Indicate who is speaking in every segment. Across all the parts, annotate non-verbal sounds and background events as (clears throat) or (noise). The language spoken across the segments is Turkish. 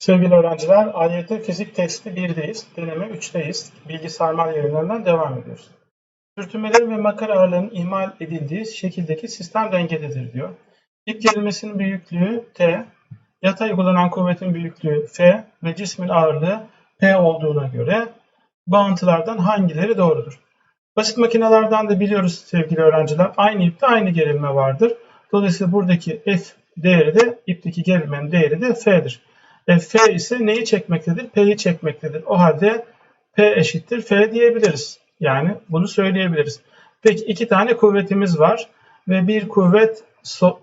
Speaker 1: Sevgili öğrenciler, AYT fizik testi 1'deyiz. Deneme 3'teyiz. Bilgi sarmal yayınlarından devam ediyoruz. Sürtünmelerin ve makara ağırlığının ihmal edildiği şekildeki sistem dengededir diyor. İp gerilmesinin büyüklüğü T, yatay uygulanan kuvvetin büyüklüğü F ve cismin ağırlığı P olduğuna göre bağıntılardan hangileri doğrudur? Basit makinelerden de biliyoruz sevgili öğrenciler aynı ipte aynı gerilme vardır. Dolayısıyla buradaki F değeri de ipteki gerilmenin değeri de F'dir. E, F ise neyi çekmektedir? P'yi çekmektedir. O halde P eşittir F diyebiliriz. Yani bunu söyleyebiliriz. Peki iki tane kuvvetimiz var ve bir kuvvet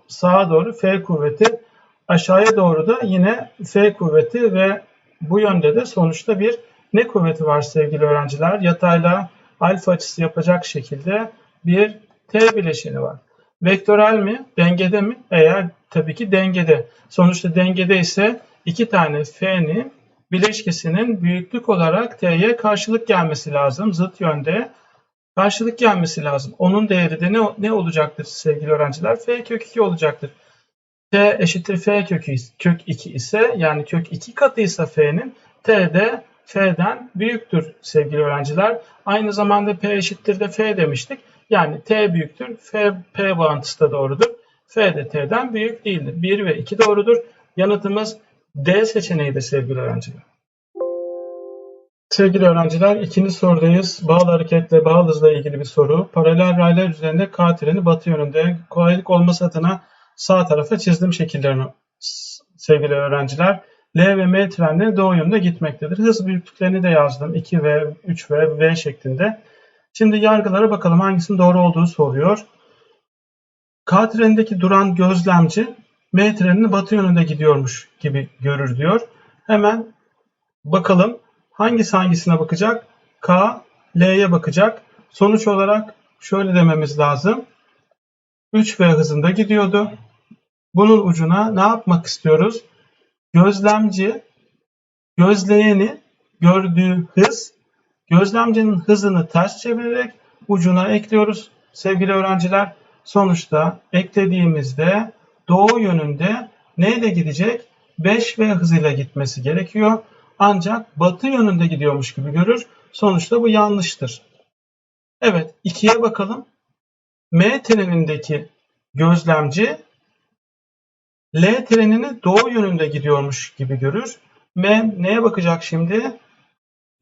Speaker 1: sağa doğru F kuvveti aşağıya doğru da yine F kuvveti ve bu yönde de sonuçta bir ne kuvveti var sevgili öğrenciler? Yatayla alfa açısı yapacak şekilde bir T bileşeni var. Vektörel mi? Dengede mi? Eğer tabii ki dengede. Sonuçta dengede ise iki tane F'nin bileşkesinin büyüklük olarak T'ye karşılık gelmesi lazım. Zıt yönde karşılık gelmesi lazım. Onun değeri de ne, ne olacaktır sevgili öğrenciler? F kök 2 olacaktır. T eşittir F kök, kök 2 ise yani kök 2 katıysa F'nin T de F'den büyüktür sevgili öğrenciler. Aynı zamanda P eşittir de F demiştik. Yani T büyüktür. F, P bağıntısı da doğrudur. F de T'den büyük değildir. 1 ve 2 doğrudur. Yanıtımız D seçeneği de sevgili öğrenciler. Sevgili öğrenciler ikinci sorudayız. Bağlı hareketle bağlı hızla ilgili bir soru. Paralel raylar üzerinde K treni batı yönünde. Kolaylık olması adına sağ tarafa çizdim şekillerini sevgili öğrenciler. L ve M trenleri doğu yönünde gitmektedir. Hız büyüklüklerini de yazdım. 2 v, 3 v, v şeklinde. Şimdi yargılara bakalım hangisinin doğru olduğu soruyor. K trenindeki duran gözlemci M trenini batı yönünde gidiyormuş gibi görür diyor. Hemen bakalım hangisi hangisine bakacak? K, L'ye bakacak. Sonuç olarak şöyle dememiz lazım. 3V hızında gidiyordu. Bunun ucuna ne yapmak istiyoruz? Gözlemci gözleyeni gördüğü hız gözlemcinin hızını ters çevirerek ucuna ekliyoruz sevgili öğrenciler. Sonuçta eklediğimizde doğu yönünde neyle gidecek? 5V hızıyla gitmesi gerekiyor. Ancak batı yönünde gidiyormuş gibi görür. Sonuçta bu yanlıştır. Evet 2'ye bakalım. M trenindeki gözlemci L trenini doğu yönünde gidiyormuş gibi görür. M neye bakacak şimdi?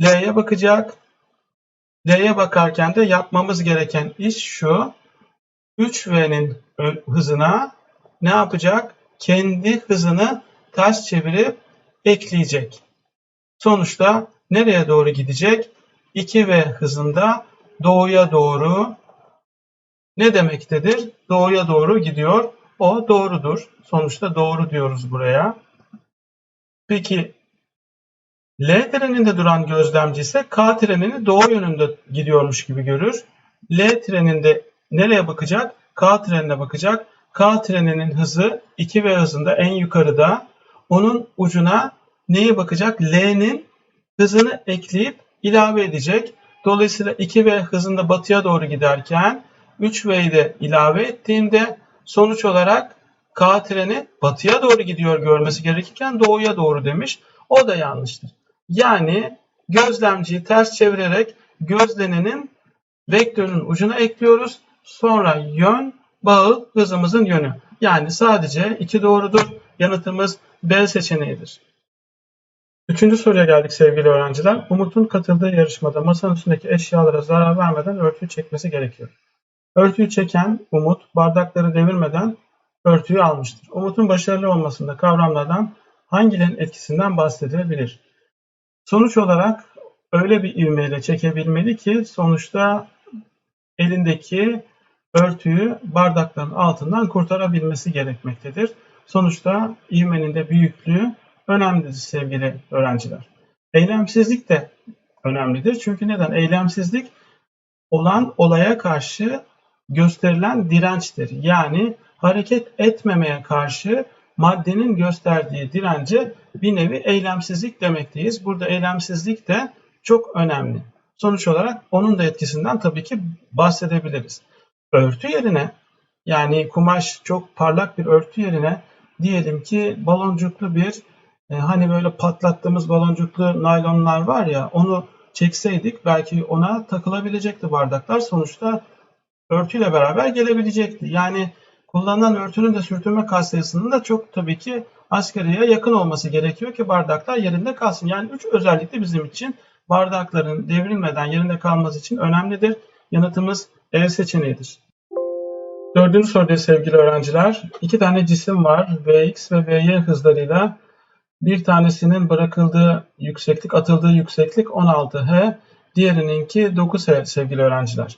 Speaker 1: L'ye bakacak. L'ye bakarken de yapmamız gereken iş şu. 3V'nin hızına ne yapacak? Kendi hızını ters çevirip ekleyecek. Sonuçta nereye doğru gidecek? 2V hızında doğuya doğru ne demektedir? Doğuya doğru gidiyor. O doğrudur. Sonuçta doğru diyoruz buraya. Peki L treninde duran gözlemci ise K trenini doğu yönünde gidiyormuş gibi görür. L treninde nereye bakacak? K trenine bakacak. K treninin hızı 2V hızında en yukarıda. Onun ucuna neye bakacak? L'nin hızını ekleyip ilave edecek. Dolayısıyla 2V hızında batıya doğru giderken 3V'yi de ilave ettiğimde sonuç olarak K treni batıya doğru gidiyor görmesi gerekirken doğuya doğru demiş. O da yanlıştır. Yani gözlemciyi ters çevirerek gözlenenin vektörün ucuna ekliyoruz. Sonra yön bağı hızımızın yönü. Yani sadece iki doğrudur. Yanıtımız B seçeneğidir. Üçüncü soruya geldik sevgili öğrenciler. Umut'un katıldığı yarışmada masanın üstündeki eşyalara zarar vermeden örtüyü çekmesi gerekiyor. Örtüyü çeken Umut bardakları devirmeden örtüyü almıştır. Umut'un başarılı olmasında kavramlardan hangilerinin etkisinden bahsedilebilir? Sonuç olarak öyle bir ivmeyle çekebilmeli ki sonuçta elindeki örtüyü bardakların altından kurtarabilmesi gerekmektedir. Sonuçta ivmenin de büyüklüğü önemlidir sevgili öğrenciler. Eylemsizlik de önemlidir. Çünkü neden? Eylemsizlik olan olaya karşı gösterilen dirençtir. Yani hareket etmemeye karşı maddenin gösterdiği dirence bir nevi eylemsizlik demekteyiz. Burada eylemsizlik de çok önemli. Sonuç olarak onun da etkisinden tabii ki bahsedebiliriz. Örtü yerine yani kumaş çok parlak bir örtü yerine diyelim ki baloncuklu bir e, hani böyle patlattığımız baloncuklu naylonlar var ya onu çekseydik belki ona takılabilecekti bardaklar. Sonuçta örtüyle beraber gelebilecekti. Yani kullanılan örtünün de sürtünme katsayısının da çok tabii ki asgariye yakın olması gerekiyor ki bardaklar yerinde kalsın. Yani üç özellik de bizim için bardakların devrilmeden yerinde kalması için önemlidir. Yanıtımız E seçeneğidir. Dördüncü soruda sevgili öğrenciler. iki tane cisim var. Vx ve Vy hızlarıyla bir tanesinin bırakıldığı yükseklik, atıldığı yükseklik 16h, diğerininki 9h sevgili öğrenciler.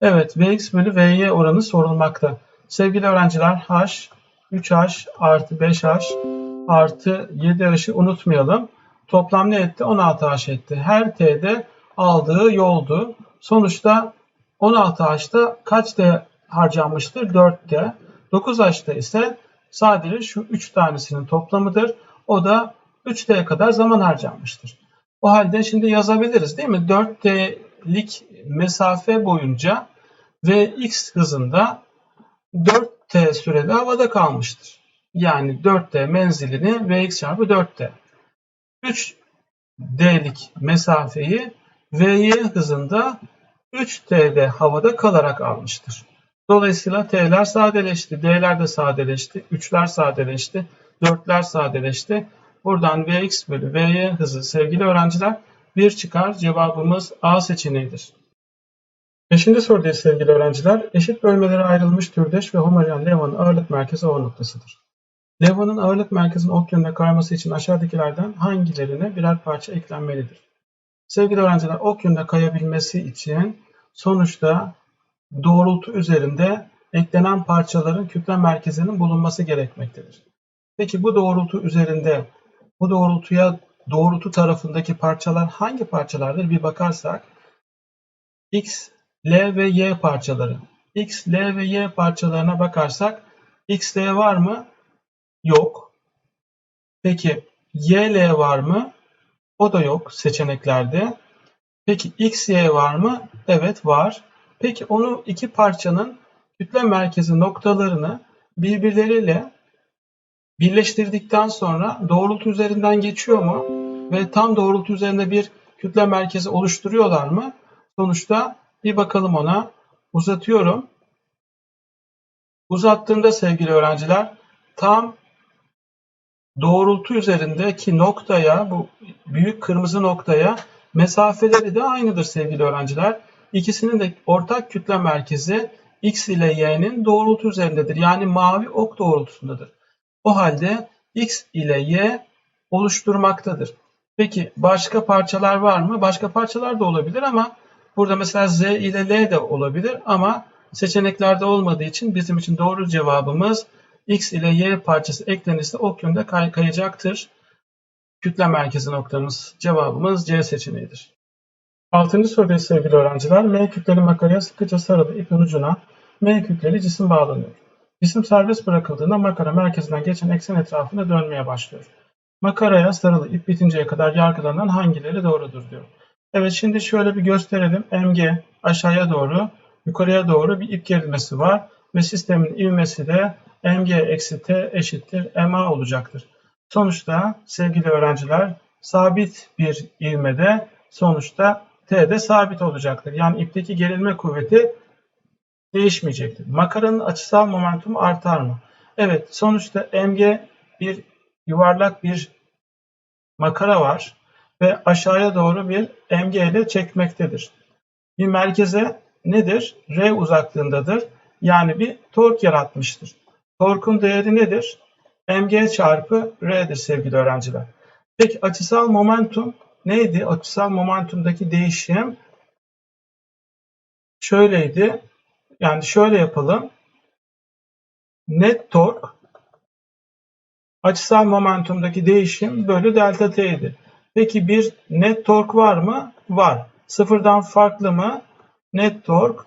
Speaker 1: Evet, Vx bölü Vy oranı sorulmakta. Sevgili öğrenciler, h, 3h artı 5h artı 7h'ı unutmayalım. Toplam ne etti? 16h etti. Her t'de aldığı yoldu. Sonuçta 16h'da kaç t harcanmıştır? 4t. 9h'da ise sadece şu 3 tanesinin toplamıdır. O da 3T'ye kadar zaman harcanmıştır. O halde şimdi yazabiliriz değil mi? 4T'lik mesafe boyunca Vx hızında 4T sürede havada kalmıştır. Yani 4T menzilini Vx çarpı 4T. 3D'lik mesafeyi Vy hızında 3T'de havada kalarak almıştır. Dolayısıyla T'ler sadeleşti, D'ler de sadeleşti, 3'ler sadeleşti. 4'ler sadeleşti. Buradan Vx bölü Vy hızı sevgili öğrenciler 1 çıkar. Cevabımız A seçeneğidir. Beşinci sorudayız sevgili öğrenciler. Eşit bölmelere ayrılmış türdeş ve homojen levhanın ağırlık merkezi O noktasıdır. Levhanın ağırlık merkezinin ok yönüne kayması için aşağıdakilerden hangilerine birer parça eklenmelidir? Sevgili öğrenciler ok yönüne kayabilmesi için sonuçta doğrultu üzerinde eklenen parçaların kütle merkezinin bulunması gerekmektedir. Peki bu doğrultu üzerinde bu doğrultuya doğrultu tarafındaki parçalar hangi parçalardır bir bakarsak X, L ve Y parçaları. X, L ve Y parçalarına bakarsak X, L var mı? Yok. Peki Y, L var mı? O da yok seçeneklerde. Peki X, Y var mı? Evet var. Peki onu iki parçanın kütle merkezi noktalarını birbirleriyle birleştirdikten sonra doğrultu üzerinden geçiyor mu? Ve tam doğrultu üzerinde bir kütle merkezi oluşturuyorlar mı? Sonuçta bir bakalım ona. Uzatıyorum. Uzattığımda sevgili öğrenciler tam doğrultu üzerindeki noktaya bu büyük kırmızı noktaya mesafeleri de aynıdır sevgili öğrenciler. İkisinin de ortak kütle merkezi x ile y'nin doğrultu üzerindedir. Yani mavi ok doğrultusundadır. O halde x ile y oluşturmaktadır. Peki başka parçalar var mı? Başka parçalar da olabilir ama burada mesela z ile l de olabilir ama seçeneklerde olmadığı için bizim için doğru cevabımız x ile y parçası eklenirse ok yönde kay kayacaktır. Kütle merkezi noktamız cevabımız C seçeneğidir. Altıncı soruda sevgili öğrenciler M kütleli makaraya sıkıca sarılı ipin ucuna M kütleli cisim bağlanıyor. Cisim serbest bırakıldığında makara merkezinden geçen eksen etrafında dönmeye başlıyor. Makaraya sarılı ip bitinceye kadar yargılanan hangileri doğrudur diyor. Evet şimdi şöyle bir gösterelim. MG aşağıya doğru, yukarıya doğru bir ip gerilmesi var. Ve sistemin ivmesi de MG eksi T eşittir MA olacaktır. Sonuçta sevgili öğrenciler sabit bir ivmede sonuçta T de sabit olacaktır. Yani ipteki gerilme kuvveti değişmeyecektir. Makaranın açısal momentumu artar mı? Evet, sonuçta mg bir yuvarlak bir makara var ve aşağıya doğru bir mg ile çekmektedir. Bir merkeze nedir? R uzaklığındadır. Yani bir tork yaratmıştır. Torkun değeri nedir? mg çarpı r'dir sevgili öğrenciler. Peki açısal momentum neydi? Açısal momentumdaki değişim şöyleydi. Yani şöyle yapalım. Net tork açısal momentumdaki değişim bölü delta t idi. Peki bir net tork var mı? Var. Sıfırdan farklı mı? Net tork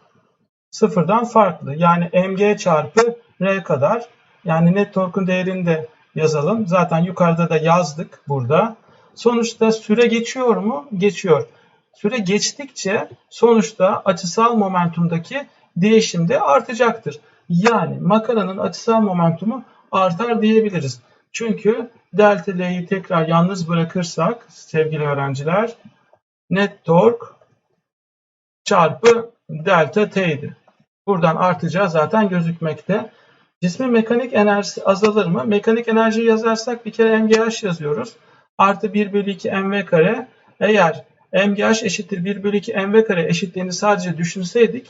Speaker 1: sıfırdan farklı. Yani mg çarpı r kadar. Yani net torkun değerini de yazalım. Zaten yukarıda da yazdık burada. Sonuçta süre geçiyor mu? Geçiyor. Süre geçtikçe sonuçta açısal momentumdaki değişim de artacaktır. Yani makaranın açısal momentumu artar diyebiliriz. Çünkü Delta L'yi tekrar yalnız bırakırsak sevgili öğrenciler net tork çarpı delta T'ydi. Buradan artacağı zaten gözükmekte. Cismin mekanik enerjisi azalır mı? Mekanik enerjiyi yazarsak bir kere MGH yazıyoruz. Artı 1 bölü 2 mv kare. Eğer MGH eşittir 1 bölü 2 mv kare eşitliğini sadece düşünseydik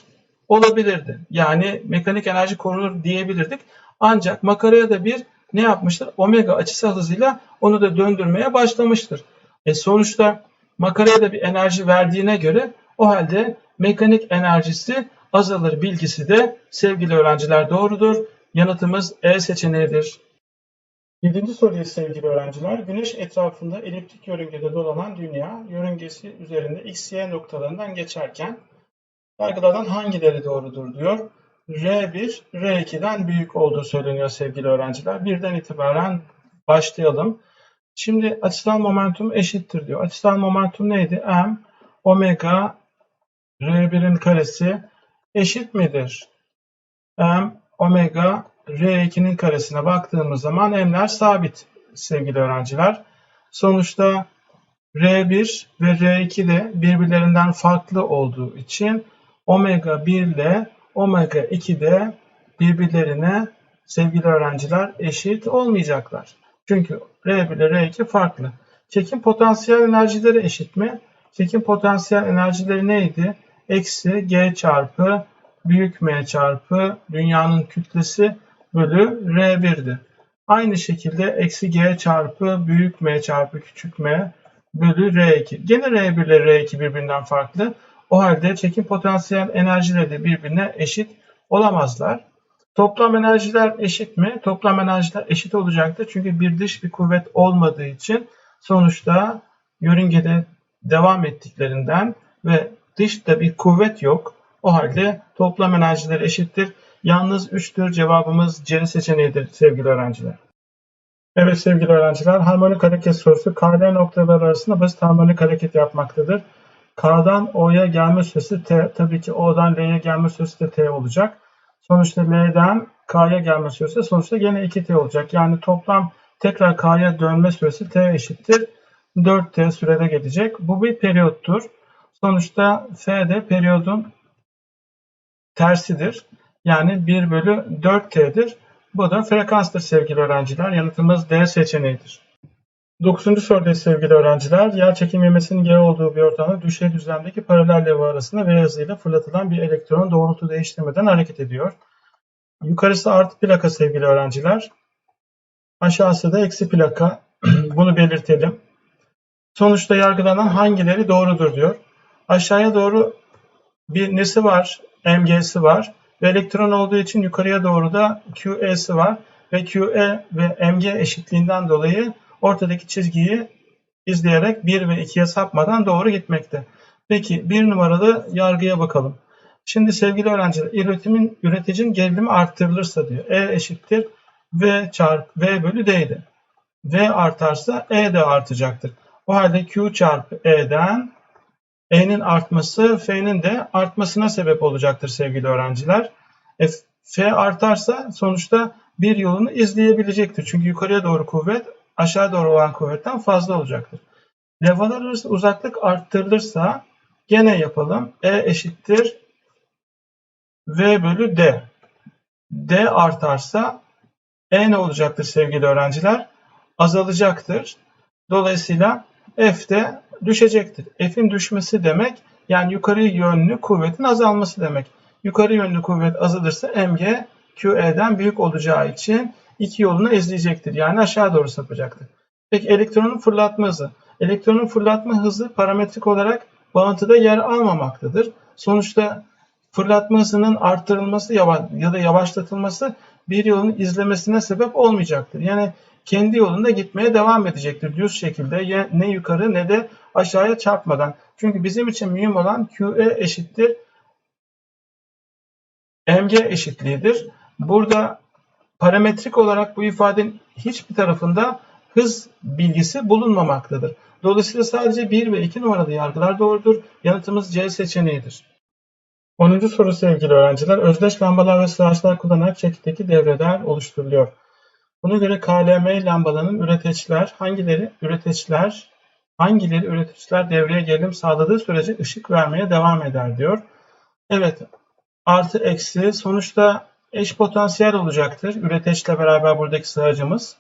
Speaker 1: olabilirdi. Yani mekanik enerji korunur diyebilirdik. Ancak makaraya da bir ne yapmıştır? Omega açısal hızıyla onu da döndürmeye başlamıştır. E sonuçta makaraya da bir enerji verdiğine göre o halde mekanik enerjisi azalır bilgisi de sevgili öğrenciler doğrudur. Yanıtımız E seçeneğidir. Yedinci soruyu sevgili öğrenciler. Güneş etrafında eliptik yörüngede dolanan dünya yörüngesi üzerinde x, y noktalarından geçerken yargılardan hangileri doğrudur diyor. R1, R2'den büyük olduğu söyleniyor sevgili öğrenciler. Birden itibaren başlayalım. Şimdi açısal momentum eşittir diyor. Açısal momentum neydi? M omega R1'in karesi eşit midir? M omega R2'nin karesine baktığımız zaman m'ler sabit sevgili öğrenciler. Sonuçta R1 ve R2 de birbirlerinden farklı olduğu için omega 1 ile omega 2 de birbirlerine sevgili öğrenciler eşit olmayacaklar. Çünkü R1 ile R2 farklı. Çekim potansiyel enerjileri eşit mi? Çekim potansiyel enerjileri neydi? Eksi G çarpı büyük M çarpı dünyanın kütlesi bölü R1'di. Aynı şekilde eksi G çarpı büyük M çarpı küçük M bölü R2. Gene R1 ile R2 birbirinden farklı. O halde çekim potansiyel enerjileri de birbirine eşit olamazlar. Toplam enerjiler eşit mi? Toplam enerjiler eşit olacaktır. Çünkü bir dış bir kuvvet olmadığı için sonuçta yörüngede devam ettiklerinden ve dışta bir kuvvet yok. O halde toplam enerjiler eşittir. Yalnız 3'tür cevabımız C seçeneğidir sevgili öğrenciler. Evet sevgili öğrenciler harmonik hareket sorusu KL noktaları arasında basit harmonik hareket yapmaktadır. K'dan O'ya gelme süresi T. Tabii ki O'dan L'ye gelme süresi de T olacak. Sonuçta L'den K'ya gelme süresi sonuçta gene 2T olacak. Yani toplam tekrar K'ya dönme süresi T eşittir. 4T sürede gelecek. Bu bir periyottur. Sonuçta F de periyodun tersidir. Yani 1 bölü 4T'dir. Bu da frekanstır sevgili öğrenciler. Yanıtımız D seçeneğidir. 9. soruda sevgili öğrenciler, yer çekim ivmesinin G olduğu bir ortamda düşey düzlemdeki paralel levha arasında V hızıyla fırlatılan bir elektron doğrultu değiştirmeden hareket ediyor. Yukarısı artı plaka sevgili öğrenciler. Aşağısı da eksi plaka. (clears throat) Bunu belirtelim. Sonuçta yargılanan hangileri doğrudur diyor. Aşağıya doğru bir nesi var? MG'si var. Ve elektron olduğu için yukarıya doğru da QE'si var. Ve QE ve MG eşitliğinden dolayı ortadaki çizgiyi izleyerek 1 ve 2'ye sapmadan doğru gitmekte. Peki bir numaralı yargıya bakalım. Şimdi sevgili öğrenciler üretimin, üreticinin gerilimi arttırılırsa diyor. E eşittir V çarpı V bölü D'ydi. V artarsa E de artacaktır. O halde Q çarpı E'den E'nin artması F'nin de artmasına sebep olacaktır sevgili öğrenciler. E, F artarsa sonuçta bir yolunu izleyebilecektir. Çünkü yukarıya doğru kuvvet aşağı doğru olan kuvvetten fazla olacaktır. Levhalar arası uzaklık arttırılırsa gene yapalım. E eşittir V bölü D. D artarsa E ne olacaktır sevgili öğrenciler? Azalacaktır. Dolayısıyla F de düşecektir. F'in düşmesi demek yani yukarı yönlü kuvvetin azalması demek. Yukarı yönlü kuvvet azalırsa mg QE'den büyük olacağı için iki yolunu izleyecektir. Yani aşağı doğru sapacaktır. Peki elektronun fırlatma hızı. Elektronun fırlatma hızı parametrik olarak bağıntıda yer almamaktadır. Sonuçta fırlatma hızının arttırılması ya da yavaşlatılması bir yolun izlemesine sebep olmayacaktır. Yani kendi yolunda gitmeye devam edecektir düz şekilde ne yukarı ne de aşağıya çarpmadan. Çünkü bizim için mühim olan QE eşittir mg eşitliğidir. Burada parametrik olarak bu ifadenin hiçbir tarafında hız bilgisi bulunmamaktadır. Dolayısıyla sadece 1 ve 2 numaralı yargılar doğrudur. Yanıtımız C seçeneğidir. 10. soru sevgili öğrenciler. Özdeş lambalar ve sıraçlar kullanarak şekildeki devreler oluşturuluyor. Buna göre KLM lambalarının üreticiler hangileri üreticiler hangileri üreticiler devreye gerilim sağladığı sürece ışık vermeye devam eder diyor. Evet artı eksi sonuçta eş potansiyel olacaktır. Üreteçle beraber buradaki sığacımız.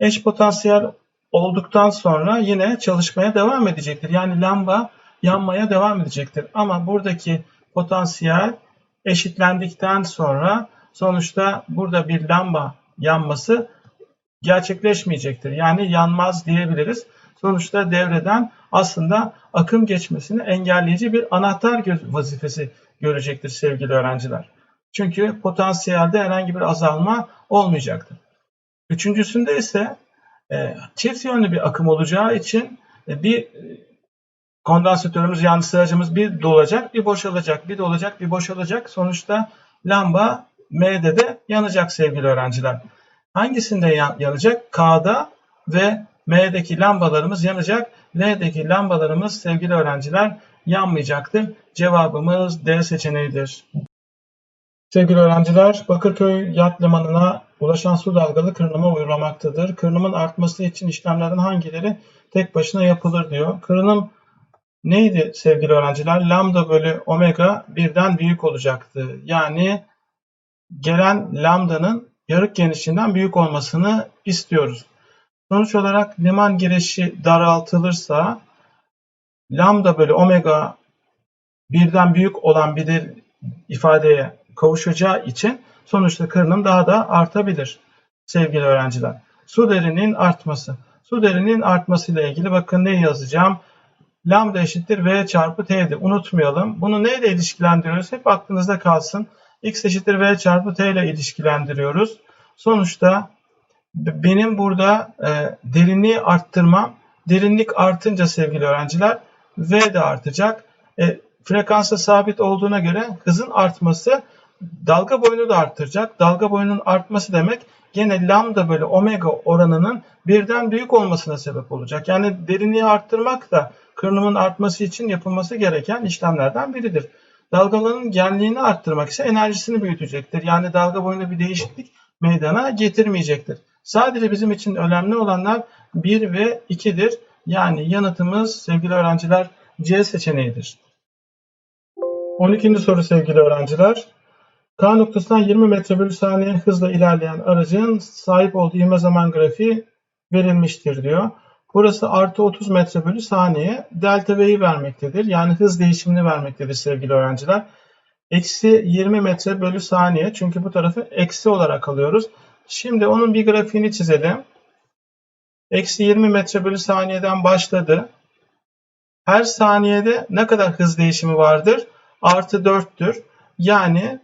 Speaker 1: Eş potansiyel olduktan sonra yine çalışmaya devam edecektir. Yani lamba yanmaya devam edecektir. Ama buradaki potansiyel eşitlendikten sonra sonuçta burada bir lamba yanması gerçekleşmeyecektir. Yani yanmaz diyebiliriz. Sonuçta devreden aslında akım geçmesini engelleyici bir anahtar vazifesi görecektir sevgili öğrenciler. Çünkü potansiyelde herhangi bir azalma olmayacaktır. Üçüncüsünde ise e, çift yönlü bir akım olacağı için e, bir e, kondansatörümüz yani sığacımız bir dolacak, bir boşalacak, bir dolacak, bir boşalacak. Sonuçta lamba M'de de yanacak sevgili öğrenciler. Hangisinde yan, yanacak? K'da ve M'deki lambalarımız yanacak. L'deki lambalarımız sevgili öğrenciler yanmayacaktır. Cevabımız D seçeneğidir. Sevgili öğrenciler, Bakırköy Yat Limanı'na ulaşan su dalgalı kırınıma uğramaktadır. Kırınımın artması için işlemlerden hangileri tek başına yapılır diyor. Kırınım neydi sevgili öğrenciler? Lambda bölü omega birden büyük olacaktı. Yani gelen lambdanın yarık genişliğinden büyük olmasını istiyoruz. Sonuç olarak liman girişi daraltılırsa lambda bölü omega birden büyük olan bir ifadeye kavuşacağı için sonuçta kırınım daha da artabilir sevgili öğrenciler. Su derinin artması. Su derinin artması ile ilgili bakın ne yazacağım? Lambda eşittir V çarpı T'di. Unutmayalım. Bunu neyle ilişkilendiriyoruz? Hep aklınızda kalsın. X eşittir V çarpı T ile ilişkilendiriyoruz. Sonuçta benim burada e, derinliği arttırmam. Derinlik artınca sevgili öğrenciler V de artacak. E, frekansı sabit olduğuna göre hızın artması dalga boyunu da arttıracak. Dalga boyunun artması demek gene lambda bölü omega oranının birden büyük olmasına sebep olacak. Yani derinliği arttırmak da kırınımın artması için yapılması gereken işlemlerden biridir. Dalgaların genliğini arttırmak ise enerjisini büyütecektir. Yani dalga boyunda bir değişiklik meydana getirmeyecektir. Sadece bizim için önemli olanlar 1 ve 2'dir. Yani yanıtımız sevgili öğrenciler C seçeneğidir. 12. soru sevgili öğrenciler. K noktasından 20 metre bölü saniye hızla ilerleyen aracın sahip olduğu ivme zaman grafiği verilmiştir diyor. Burası artı 30 metre bölü saniye delta V'yi vermektedir. Yani hız değişimini vermektedir sevgili öğrenciler. Eksi 20 metre bölü saniye çünkü bu tarafı eksi olarak alıyoruz. Şimdi onun bir grafiğini çizelim. Eksi 20 metre bölü saniyeden başladı. Her saniyede ne kadar hız değişimi vardır? Artı 4'tür. Yani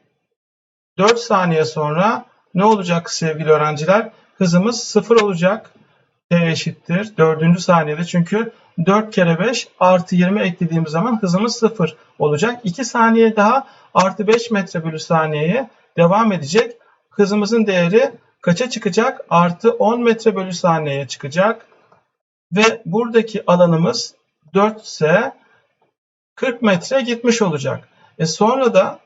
Speaker 1: 4 saniye sonra ne olacak sevgili öğrenciler? Hızımız 0 olacak. T eşittir 4. saniyede çünkü 4 kere 5 artı 20 eklediğimiz zaman hızımız 0 olacak. 2 saniye daha artı 5 metre bölü saniyeye devam edecek. Hızımızın değeri kaça çıkacak? Artı 10 metre bölü saniyeye çıkacak. Ve buradaki alanımız 4 ise 40 metre gitmiş olacak. E sonra da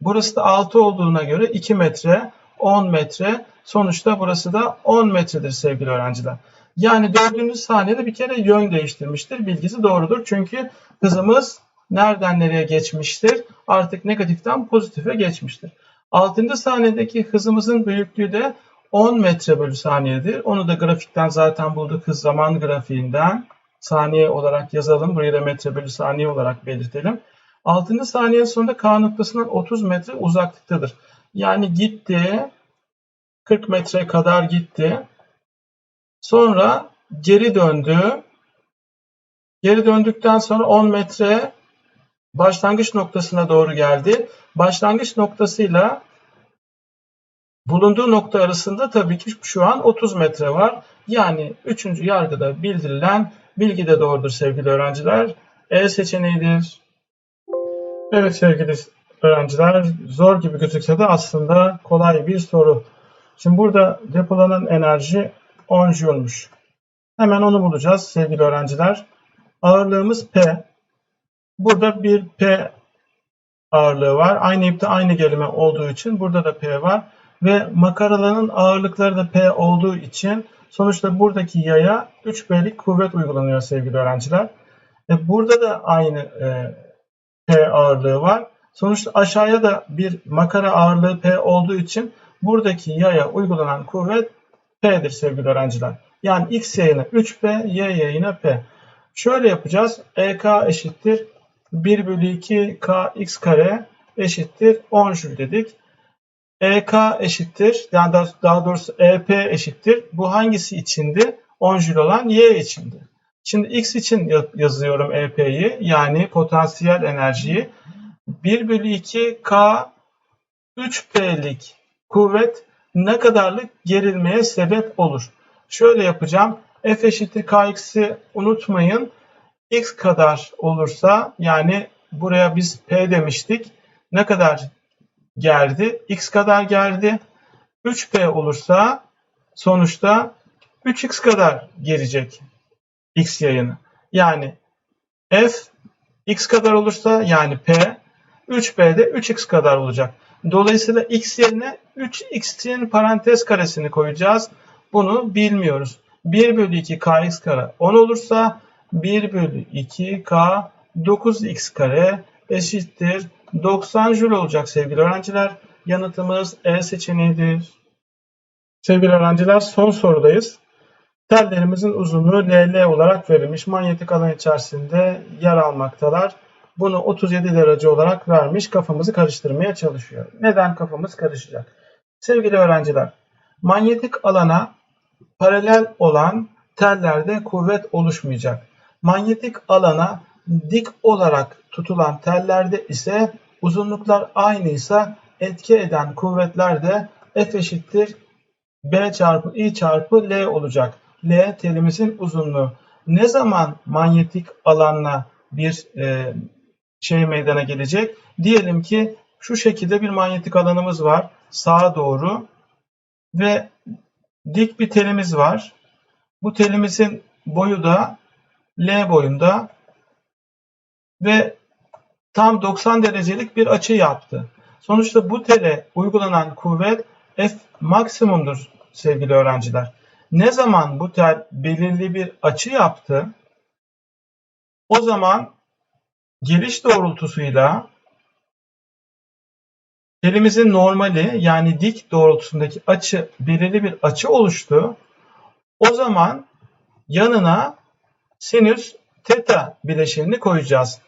Speaker 1: burası da 6 olduğuna göre 2 metre, 10 metre. Sonuçta burası da 10 metredir sevgili öğrenciler. Yani 4. saniyede bir kere yön değiştirmiştir. Bilgisi doğrudur. Çünkü hızımız nereden nereye geçmiştir? Artık negatiften pozitife geçmiştir. 6. saniyedeki hızımızın büyüklüğü de 10 metre bölü saniyedir. Onu da grafikten zaten bulduk hız zaman grafiğinden. Saniye olarak yazalım. Burayı da metre bölü saniye olarak belirtelim. 6. saniye sonunda K noktasından 30 metre uzaklıktadır. Yani gitti. 40 metre kadar gitti. Sonra geri döndü. Geri döndükten sonra 10 metre başlangıç noktasına doğru geldi. Başlangıç noktasıyla bulunduğu nokta arasında tabii ki şu an 30 metre var. Yani 3. yargıda bildirilen bilgi de doğrudur sevgili öğrenciler. E seçeneğidir. Evet sevgili öğrenciler zor gibi gözükse de aslında kolay bir soru. Şimdi burada depolanan enerji 10 Joule'muş. Hemen onu bulacağız sevgili öğrenciler. Ağırlığımız P. Burada bir P ağırlığı var. Aynı ipte aynı gelime olduğu için burada da P var. ve makaraların ağırlıkları da P olduğu için sonuçta buradaki yaya 3B'lik kuvvet uygulanıyor sevgili öğrenciler. E burada da aynı e, P ağırlığı var. Sonuçta aşağıya da bir makara ağırlığı P olduğu için buradaki yaya uygulanan kuvvet P'dir sevgili öğrenciler. Yani X yayına 3P, Y yayına P. Şöyle yapacağız. EK eşittir 1 bölü 2 KX kare eşittir 10 jül dedik. EK eşittir, yani daha doğrusu EP eşittir. Bu hangisi içindi? 10 jül olan Y içindi. Şimdi X için yazıyorum EP'yi yani potansiyel enerjiyi. 1 bölü 2 K 3P'lik kuvvet ne kadarlık gerilmeye sebep olur? Şöyle yapacağım. F eşittir Kx'i unutmayın. X kadar olursa yani buraya biz P demiştik. Ne kadar geldi? X kadar geldi. 3P olursa sonuçta 3X kadar gelecek X yayını. Yani F X kadar olursa yani P 3P'de 3X kadar olacak. Dolayısıyla X yerine 3X'in parantez karesini koyacağız. Bunu bilmiyoruz. 1 bölü 2 kx kare 10 olursa 1 bölü 2 k 9x kare eşittir 90 jül olacak sevgili öğrenciler. Yanıtımız E seçeneğidir. Sevgili öğrenciler son sorudayız. Tellerimizin uzunluğu LL olarak verilmiş. Manyetik alan içerisinde yer almaktalar. Bunu 37 derece olarak vermiş. Kafamızı karıştırmaya çalışıyor. Neden kafamız karışacak? Sevgili öğrenciler, manyetik alana paralel olan tellerde kuvvet oluşmayacak. Manyetik alana dik olarak tutulan tellerde ise uzunluklar aynıysa etki eden kuvvetler de F eşittir B çarpı I çarpı L olacak. L telimizin uzunluğu. Ne zaman manyetik alanla bir e, şey meydana gelecek? Diyelim ki şu şekilde bir manyetik alanımız var. Sağa doğru ve dik bir telimiz var. Bu telimizin boyu da L boyunda ve tam 90 derecelik bir açı yaptı. Sonuçta bu tele uygulanan kuvvet F maksimumdur sevgili öğrenciler. Ne zaman bu tel belirli bir açı yaptı? O zaman geliş doğrultusuyla telimizin normali yani dik doğrultusundaki açı belirli bir açı oluştu. O zaman yanına sinüs teta bileşenini koyacağız.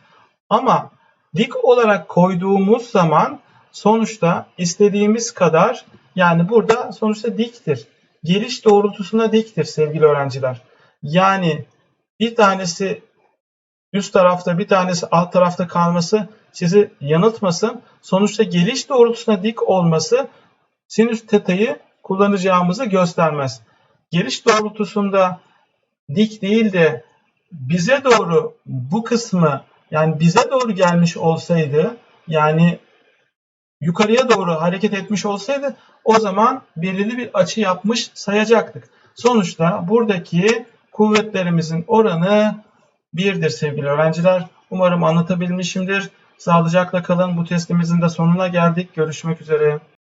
Speaker 1: Ama dik olarak koyduğumuz zaman sonuçta istediğimiz kadar yani burada sonuçta diktir. Geliş doğrultusuna diktir sevgili öğrenciler. Yani bir tanesi üst tarafta bir tanesi alt tarafta kalması sizi yanıltmasın. Sonuçta geliş doğrultusuna dik olması sinüs teta'yı kullanacağımızı göstermez. Geliş doğrultusunda dik değil de bize doğru bu kısmı yani bize doğru gelmiş olsaydı yani yukarıya doğru hareket etmiş olsaydı o zaman belirli bir açı yapmış sayacaktık. Sonuçta buradaki kuvvetlerimizin oranı 1'dir sevgili öğrenciler. Umarım anlatabilmişimdir. Sağlıcakla kalın. Bu testimizin de sonuna geldik. Görüşmek üzere.